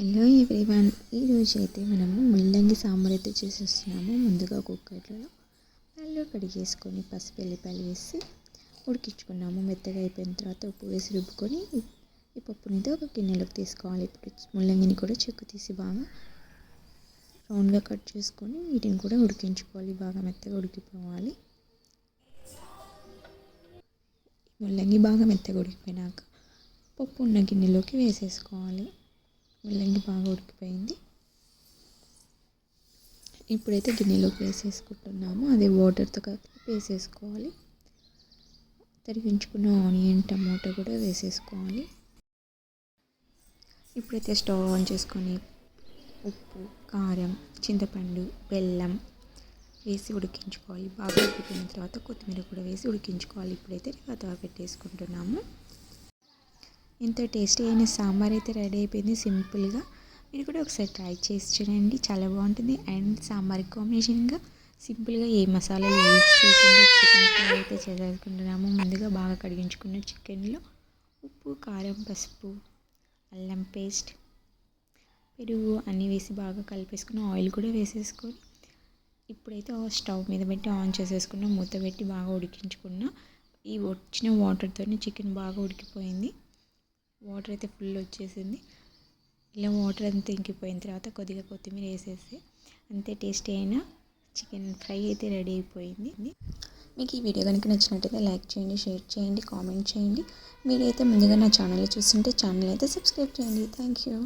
Hello everyone ఈరోజు అయితే మనము ముల్లంగి సాంబార్ అయితే చేసేస్తున్నాము. ముందుగా కుక్కర్లో అల్లు కడిగేసుకొని పసుపు వెల్లిపాయలు వేసి ఉడికించుకున్నాము. మెత్తగా అయిపోయిన తర్వాత ఉప్పు వేసి రుబ్బుకొని ఈ పప్పునితో ఒక గిన్నెలోకి తీసుకోవాలి. ఇప్పుడు ముల్లంగిని కూడా చెక్కు తీసి బాగా రౌండ్గా కట్ చేసుకొని వీటిని కూడా ఉడికించుకోవాలి. బాగా మెత్తగా ఉడికిపోవాలి. ముల్లంగి బాగా మెత్తగా ఉడికిపోయినాక పప్పు ఉన్న గిన్నెలోకి వేసేసుకోవాలి. ముల్లంగి బాగా ఉడికిపోయింది. ఇప్పుడైతే గిన్నెలోకి వేసేసుకుంటున్నాము. అదే వాటర్తో కలిపి వేసేసుకోవాలి. తరిగించుకున్న ఆనియన్ టమాటో కూడా వేసేసుకోవాలి. ఇప్పుడైతే స్టవ్ ఆన్ చేసుకొని ఉప్పు కారం చింతపండు బెల్లం వేసి ఉడికించుకోవాలి. బాగా ఉడికిపోయిన తర్వాత కొత్తిమీర కూడా వేసి ఉడికించుకోవాలి. ఇప్పుడైతే తర్వాత పెట్టేసుకుంటున్నాము. ఎంతో టేస్టీ అయిన సాంబార్ అయితే రెడీ అయిపోయింది సింపుల్గా. మీరు కూడా ఒకసారి ట్రై చేసి చూడండి. చాలా బాగుంటుంది. అండ్ సాంబార్ కాంబినేషన్గా సింపుల్గా ఏ మసాలాలు యూజ్ చేయకుండా చికెన్ ఫ్రై అయితే చేసేసుకుంటున్నాము. ముందుగా బాగా కడిగించుకున్న చికెన్లో ఉప్పు కారం పసుపు అల్లం పేస్ట్ పెరుగు అన్నీ వేసి బాగా కలిపేసుకుని ఆయిల్ కూడా వేసేసుకొని ఇప్పుడైతే స్టవ్ మీద పెట్టి ఆన్ చేసేసుకున్న మూత పెట్టి బాగా ఉడికించుకున్న ఈ వచ్చిన వాటర్తోనే చికెన్ బాగా ఉడికిపోయింది. వాటర్ అయితే ఫుల్ వచ్చేసింది. ఇలా వాటర్ అంతా ఇంకిపోయిన తర్వాత కొద్దిగా కొత్తిమీర వేసేసి అంతే టేస్టీ అయిన చికెన్ ఫ్రై అయితే రెడీ అయిపోయింది. మీకు ఈ వీడియో కనుక నచ్చినట్టయితే లైక్ చేయండి షేర్ చేయండి కామెంట్ చేయండి. మీరైతే ముందుగా నా ఛానల్ చూస్తుంటే ఛానల్ అయితే సబ్స్క్రైబ్ చేయండి. Thank you.